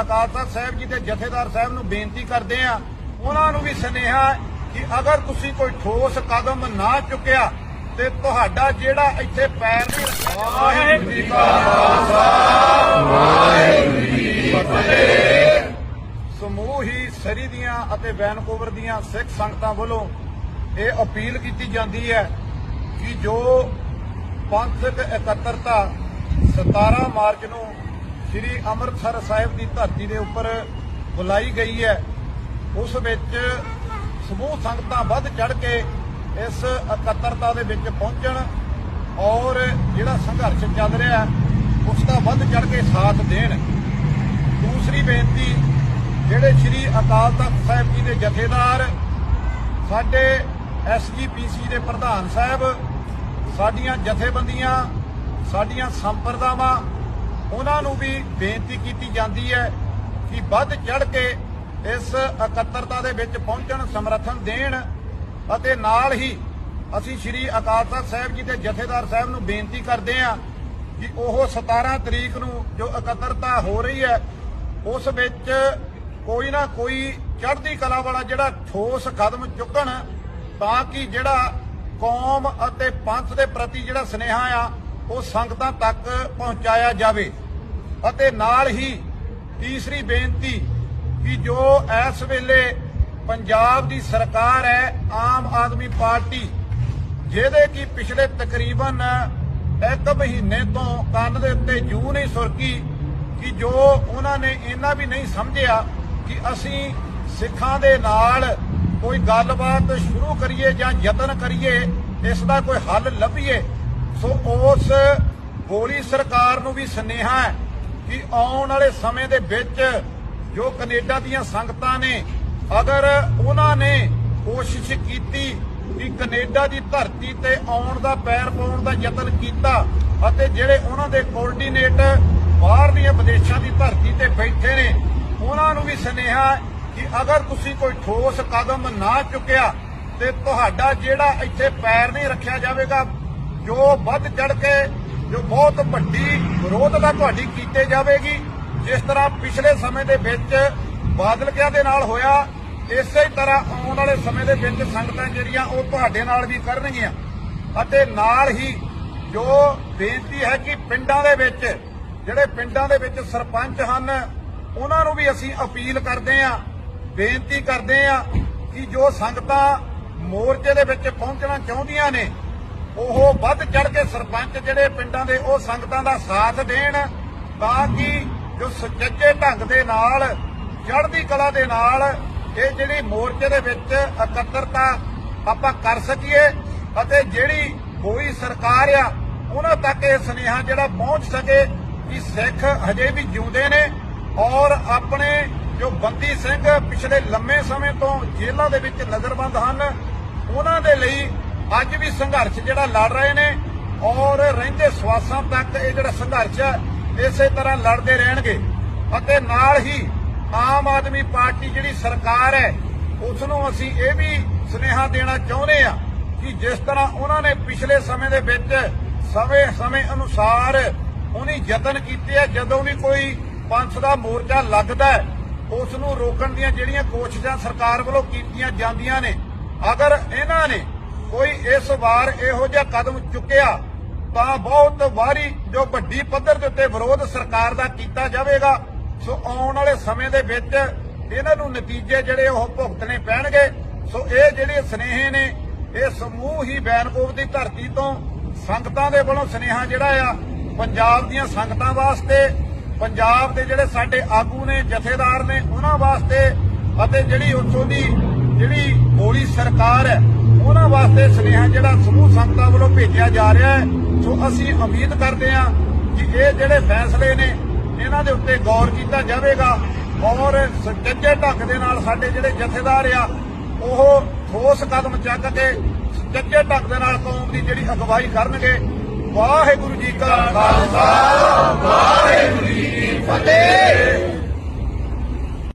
ਅਕਾਲ ਤਖਤ ਸਾਹਿਬ ਜੀ ਦੇ ਜਥੇਦਾਰ ਸਾਹਿਬ ਨੂੰ ਬੇਨਤੀ ਕਰਦੇ ਆ ਉਹਨਾਂ ਨੂੰ ਵੀ ਸੁਨੇਹਾ ਕਿ ਅਗਰ ਤੁਸੀਂ ਕੋਈ ਠੋਸ ਕਦਮ ਨਾ ਚੁੱਕਿਆ ਤੇ ਤੁਹਾਡਾ ਜਿਹੜਾ ਇੱਥੇ ਪੈਰ ਨਹੀਂ ਰੱਖਿਆ ਵਾਹਿਗੁਰੂ ਜੀ ਕਾ ਸਮੂਹ ਹੀ ਸਰੀ ਦੀਆਂ ਅਤੇ ਵੈਨਕੂਵਰ ਦੀਆਂ ਸਿੱਖ ਸੰਗਤਾਂ ਵੱਲੋਂ ਇਹ ਅਪੀਲ ਕੀਤੀ ਜਾਂਦੀ ਹੈ ਕਿ ਜੋ ਪੰਥਕ ਇਕੱਤਰਤਾ 17 ਮਾਰਚ ਨੂੰ ਸ੍ਰੀ ਅੰਮ੍ਰਿਤਸਰ ਸਾਹਿਬ ਦੀ ਧਰਤੀ ਦੇ ਉੱਪਰ ਬੁਲਾਈ ਗਈ ਹੈ, ਉਸ ਵਿੱਚ ਸਮੂਹ ਸੰਗਤਾਂ ਵੱਧ ਚੜ ਕੇ ਇਸ ਇਕੱਤਰਤਾ ਦੇ ਵਿੱਚ ਪਹੁੰਚਣ ਔਰ ਜਿਹੜਾ ਸੰਘਰਸ਼ ਚੱਲ ਰਿਹਾ, ਉਸ ਦਾ ਵੱਧ ਚੜ ਕੇ ਸਾਥ ਦੇਣ। ਦੂਸਰੀ ਬੇਨਤੀ, ਜਿਹੜੇ ਸ੍ਰੀ ਅਕਾਲ ਤਖਤ ਸਾਹਿਬ ਜੀ ਦੇ ਜਥੇਦਾਰ, ਸਾਡੇ ਐਸਜੀਪੀਸੀ ਦੇ ਪ੍ਰਧਾਨ ਸਾਹਿਬ, ਸਾਡੀਆਂ ਜਥੇਬੰਦੀਆਂ, ਸਾਡੀਆਂ ਸੰਪਰਦਾਵਾਂ ਉਹਨਾਂ ਨੂੰ ਵੀ ਬੇਨਤੀ ਕੀਤੀ ਜਾਂਦੀ ਹੈ ਕਿ ਵੱਧ ਚੜ ਕੇ ਇਸ ਇਕੱਤਰਤਾ ਦੇ ਵਿੱਚ ਪਹੁੰਚਣ, ਸਮਰਥਨ ਦੇਣ ਅਤੇ ਨਾਲ ਹੀ ਅਸੀਂ ਸ੍ਰੀ ਅਕਾਲ ਤਖਤ ਸਾਹਿਬ ਜੀ ਦੇ ਜਥੇਦਾਰ ਸਾਹਿਬ ਨੂੰ ਬੇਨਤੀ ਕਰਦੇ ਹਾਂ ਕਿ ਉਹ 17 ਤਰੀਕ ਨੂੰ ਜੋ ਇਕੱਤਰਤਾ ਹੋ ਰਹੀ ਹੈ, ਉਸ ਵਿੱਚ ਕੋਈ ਨਾ ਕੋਈ ਚੜ੍ਹਦੀ ਕਲਾ ਵਾਲਾ ਜਿਹੜਾ ਠੋਸ ਕਦਮ ਚੁੱਕਣ ਤਾਂ ਕਿ ਜਿਹੜਾ ਕੌਮ ਅਤੇ ਪੰਥ ਦੇ ਪ੍ਰਤੀ ਜਿਹੜਾ ਸਨੇਹਾ ਆ, ਉਹ ਸੰਗਤਾਂ ਤੱਕ ਪਹੁੰਚਾਇਆ ਜਾਵੇ। ਅਤੇ ਨਾਲ ਹੀ ਤੀਸਰੀ ਬੇਨਤੀ ਕਿ ਜੋ ਇਸ ਵੇਲੇ ਪੰਜਾਬ ਦੀ ਸਰਕਾਰ ਹੈ, ਆਮ ਆਦਮੀ ਪਾਰਟੀ, ਜਿਹਦੇ ਕਿ ਪਿਛਲੇ ਤਕਰੀਬਨ ਇੱਕ ਮਹੀਨੇ ਤੋਂ ਕੰਨ ਦੇ ਉੱਤੇ ਜੂ ਨਹੀਂ ਸੁਰਕੀ, ਕਿ ਜੋ ਉਹਨਾਂ ਨੇ ਇਹਨਾਂ ਵੀ ਨਹੀਂ ਸਮਝਿਆ ਕਿ ਅਸੀਂ ਸਿੱਖਾਂ ਦੇ ਨਾਲ ਕੋਈ ਗੱਲਬਾਤ ਸ਼ੁਰੂ ਕਰੀਏ ਜਾਂ ਯਤਨ ਕਰੀਏ, ਇਸ ਦਾ ਕੋਈ ਹੱਲ ਲੱਭੀਏ। ਸੋ ਉਸ ਗੋਲੀ ਸਰਕਾਰ ਨੂੰ ਵੀ ਸੁਨੇਹਾ ਹੈ ਕਿ ਆਉਣ ਵਾਲੇ ਸਮੇਂ ਦੇ ਵਿੱਚ ਜੋ ਕੈਨੇਡਾ ਦੀਆਂ ਸੰਗਤਾਂ ਨੇ, ਅਗਰ ਉਹਨਾਂ ਨੇ ਕੋਸ਼ਿਸ਼ ਕੀਤੀ ਕਿ ਕੈਨੇਡਾ ਦੀ ਧਰਤੀ ਤੇ ਆਉਣ ਦਾ, ਪੈਰ ਪਾਉਣ ਦਾ ਯਤਨ ਕੀਤਾ ਅਤੇ ਜਿਹੜੇ ਉਹਨਾਂ ਦੇ ਕੋਆਰਡੀਨੇਟ ਬਾਹਰਲੀਆਂ ਵਿਦੇਸ਼ਾਂ ਦੀ ਧਰਤੀ ਤੇ ਬੈਠੇ ਨੇ, ਉਹਨਾਂ ਨੂੰ ਵੀ ਸੁਨੇਹਾ ਕਿ ਅਗਰ ਤੁਸੀਂ ਕੋਈ ਠੋਸ ਕਦਮ ਨਾ ਚੁੱਕਿਆ ਤੇ ਤੁਹਾਡਾ ਜਿਹੜਾ ਇੱਥੇ ਪੈਰ ਨਹੀਂ ਰੱਖਿਆ ਜਾਵੇਗਾ, ਜੋ ਵੱਧ ਚੜ ਕੇ ਜੋ ਬਹੁਤ ਵੱਡੀ ਵਿਰੋਧਤਾ ਤੁਹਾਡੀ ਕੀਤੇ ਜਾਵੇਗੀ, ਜਿਸ ਤਰ੍ਹਾਂ ਪਿਛਲੇ ਸਮੇਂ ਦੇ ਵਿੱਚ ਬਾਦਲ ਕਿਆ ਦੇ ਨਾਲ ਹੋਇਆ, ਇਸੇ ਤਰ੍ਹਾਂ ਆਉਣ ਵਾਲੇ ਸਮੇਂ ਦੇ ਵਿੱਚ ਸੰਗਤਾਂ ਜਿਹੜੀਆਂ ਉਹ ਤੁਹਾਡੇ ਨਾਲ ਵੀ ਕਰਨਗੀਆਂ। ਅਤੇ ਨਾਲ ਹੀ ਜੋ ਬੇਨਤੀ ਹੈ ਕਿ ਪਿੰਡਾਂ ਦੇ ਵਿੱਚ, ਜਿਹੜੇ ਪਿੰਡਾਂ ਦੇ ਵਿੱਚ ਸਰਪੰਚ ਹਨ, ਉਹਨਾਂ ਨੂੰ ਵੀ ਅਸੀਂ ਅਪੀਲ ਕਰਦੇ ਹਾਂ, ਬੇਨਤੀ ਕਰਦੇ ਹਾਂ ਕਿ ਜੋ ਸੰਗਤਾਂ ਮੋਰਚੇ ਦੇ ਵਿੱਚ ਪਹੁੰਚਣਾ ਚਾਹੁੰਦੀਆਂ ਨੇ ਉਹ ਵੱਧ ਚੜ ਕੇ ਸਰਪੰਚ ਜਿਹੜੇ ਪਿੰਡਾਂ ਦੇ ਉਹ ਸੰਗਤਾਂ ਦਾ ਸਾਥ ਦੇਣ ਤਾਂ ਕਿ ਜੋ ਸੁਚੱਜੇ ਢੰਗ ਦੇ ਨਾਲ, ਚੜ੍ਹਦੀ ਕਲਾ ਦੇ ਨਾਲ ਇਹ ਜਿਹੜੀ ਮੋਰਚੇ ਦੇ ਵਿੱਚ ਇਕੱਤਰਤਾ ਆਪਾਂ ਕਰ ਸਕੀਏ ਅਤੇ ਜਿਹੜੀ ਕੋਈ ਸਰਕਾਰ ਆ, ਉਹਨਾਂ ਤੱਕ ਇਹ ਸੁਨੇਹਾ ਜਿਹੜਾ ਪਹੁੰਚ ਸਕੇ ਕਿ ਸਿੱਖ ਹਜੇ ਵੀ ਜਿਉਂਦੇ ਨੇ ਔਰ ਆਪਣੇ ਜੋ ਬੰਦੀ ਸਿੰਘ ਪਿਛਲੇ ਲੰਮੇ ਸਮੇਂ ਤੋਂ ਜੇਲ੍ਹਾਂ ਦੇ ਵਿੱਚ ਨਜ਼ਰਬੰਦ ਹਨ, ਉਹਨਾਂ ਦੇ ਲਈ ਅੱਜ ਵੀ ਸੰਘਰਸ਼ ਜਿਹੜਾ ਲੜ ਰਹੇ ਨੇ ਔਰ ਰਹਿੰਦੇ ਸਵਾਸਾਂ ਤੱਕ ਇਹ ਜਿਹੜਾ ਸੰਘਰਸ਼ ਹੈ, ਇਸੇ ਤਰ੍ਹਾਂ ਲੜਦੇ ਰਹਿਣਗੇ। ਅਤੇ ਨਾਲ ਹੀ ਆਮ ਆਦਮੀ ਪਾਰਟੀ ਜਿਹੜੀ ਸਰਕਾਰ ਹੈ ਉਸ ਨੂੰ ਅਸੀਂ ਇਹ ਵੀ ਸੁਨੇਹਾ ਦੇਣਾ ਚਾਹੁੰਦੇ ਆ ਕਿ ਜਿਸ ਤਰ੍ਹਾਂ ਉਹਨਾਂ ਨੇ ਪਿਛਲੇ ਸਮੇਂ ਦੇ ਵਿੱਚ ਸਮੇਂ ਸਮੇਂ ਅਨੁਸਾਰ ਉਹਨੀ ਯਤਨ ਕੀਤੇ ਆ, ਜਦੋਂ ਵੀ ਕੋਈ ਪੰਥ ਦਾ ਮੋਰਚਾ ਲੱਗਦਾ ਹੈ ਉਸ ਨੂੰ ਰੋਕਣ ਦੀਆਂ ਜਿਹੜੀਆਂ ਕੋਸ਼ਿਸ਼ਾਂ ਸਰਕਾਰ ਵੱਲੋਂ ਕੀਤੀਆਂ ਜਾਂਦੀਆਂ ਨੇ, ਅਗਰ ਇਹਨਾਂ ਨੇ ਕੋਈ ਇਸ ਵਾਰ ਇਹੋ ਜਿਹਾ ਕਦਮ ਚੁੱਕਿਆ ਤਾਂ ਬਹੁਤ ਵਾਰੀ ਜੋ ਵੱਡੀ ਪੱਧਰ ਦੇ ਉੱਤੇ ਵਿਰੋਧ ਸਰਕਾਰ ਦਾ ਕੀਤਾ ਜਾਵੇਗਾ, ਸੋ ਆਉਣ ਵਾਲੇ ਸਮੇਂ ਦੇ ਵਿੱਚ ਇਹਨਾਂ ਨੂੰ ਨਤੀਜੇ ਜਿਹੜੇ ਉਹ ਭੁਗਤਣੇ ਪੈਣਗੇ। ਸੋ ਇਹ ਜਿਹੜੇ ਸਨੇਹੇ ਨੇ, ਇਹ ਸਮੂਹ ਹੀ ਬੈਨਕੋਵ ਦੀ ਧਰਤੀ ਤੋਂ ਸੰਗਤਾਂ ਦੇ ਵੱਲੋਂ ਸਨੇਹਾ ਜਿਹੜਾ ਆ, ਪੰਜਾਬ ਦੀਆਂ ਸੰਗਤਾਂ ਵਾਸਤੇ, ਪੰਜਾਬ ਦੇ ਜਿਹੜੇ ਸਾਡੇ ਆਗੂ ਨੇ, ਜਥੇਦਾਰ ਨੇ, ਉਹਨਾਂ ਵਾਸਤੇ ਅਤੇ ਜਿਹੜੀ ਉੱਥੋਂ ਦੀ ਜਿਹੜੀ ਗੋਲੀ ਸਰਕਾਰ ਹੈ, ਉਹਨਾਂ ਵਾਸਤੇ ਸੁਨੇਹਾ ਜਿਹੜਾ ਸਮੂਹ ਸੰਗਤਾਂ ਵੱਲੋਂ ਭੇਜਿਆ ਜਾ ਰਿਹਾ ਹੈ, ਸੋ ਅਸੀਂ ਉਮੀਦ ਕਰਦੇ ਹਾਂ ਕਿ ਇਹ ਜਿਹੜੇ ਫੈਸਲੇ ਨੇ, ਇਹਨਾਂ ਦੇ ਉੱਤੇ ਗੌਰ ਕੀਤਾ ਜਾਵੇਗਾ ਔਰ ਸੁਚੱਜੇ ਢੰਗ ਦੇ ਨਾਲ ਸਾਡੇ ਜਿਹੜੇ ਜਥੇਦਾਰ ਆ, ਉਹ ਠੋਸ ਕਦਮ ਚੱਕ ਕੇ ਸੁਚੱਜੇ ਢੰਗ ਦੇ ਨਾਲ ਕੌਮ ਦੀ ਜਿਹੜੀ ਅਗਵਾਈ ਕਰਨਗੇ। ਵਾਹਿਗੁਰੂ ਜੀ ਕਾ ਖਾਲਸਾ, ਵਾਹਿਗੁਰੂ ਜੀ ਕੀ ਫਤਿਹ।